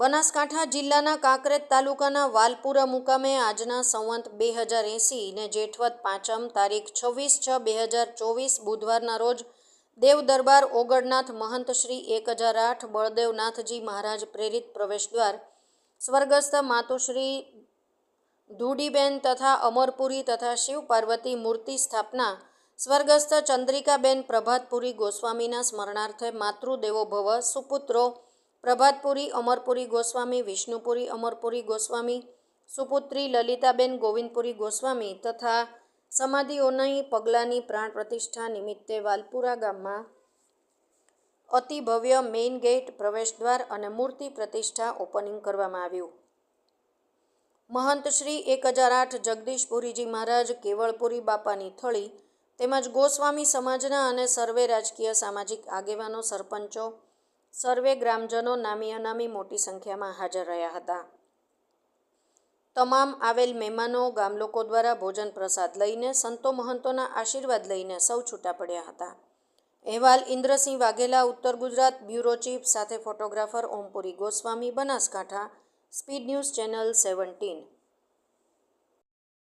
બનાસકાંઠા જિલ્લાના કાંકરેજ તાલુકાના વાલપુરા મુકામે આજના સંવંત બે હજાર એંસી ને જેઠવત પાંચમ તારીખ છવ્વીસ છ બે હજાર ચોવીસ બુધવારના રોજ દેવ દરબાર ઓગળનાથ મહંત શ્રી એક હજાર આઠ બળદેવનાથજી મહારાજ પ્રેરિત પ્રવેશદ્વાર, સ્વર્ગસ્થ માતુશ્રી ધૂડીબેન તથા અમરપુરી તથા શિવ પાર્વતી મૂર્તિ સ્થાપના, સ્વર્ગસ્થ ચંદ્રિકાબેન પ્રભાતપુરી ગોસ્વામીના સ્મરણાર્થે માતૃદેવો ભવ સુપુત્રો પ્રભાતપુરી, અમરપુરી ગોસ્વામી, વિષ્ણુપુરી, અમરપુરી ગોસ્વામી, સુપુત્રી લલિતાબેન ગોવિંદપુરી ગોસ્વામી તથા સમાધિઓની પગલાંની પ્રાણ પ્રતિષ્ઠા નિમિત્તે વાલપુરા ગામમાં અતિ ભવ્ય મેઇન ગેટ પ્રવેશદ્વાર અને મૂર્તિ પ્રતિષ્ઠા ઓપનિંગ કરવામાં આવ્યું. મહંત શ્રી એક હજાર આઠ જગદીશપુરીજી મહારાજ કેવળપુરી બાપાની થળી તેમજ ગોસ્વામી સમાજના અને સર્વે રાજકીય સામાજિક આગેવાનો, સરપંચો સર્વે ગ્રામજનો નામી અનામી મોટી સંખ્યામાં હાજર રહ્યા હતા. તમામ આવેલ મહેમાનો ગામલોકો દ્વારા ભોજન પ્રસાદ લઈને સંતો મહંતોના આશીર્વાદ લઈને સૌ છૂટા પડ્યા હતા. અહેવાલ ઇન્દ્રસિંહ વાઘેલા, ઉત્તર ગુજરાત બ્યુરો ચીફ સાથે photographer Ompuri Goswami, Banaskantha speed news channel seventeen.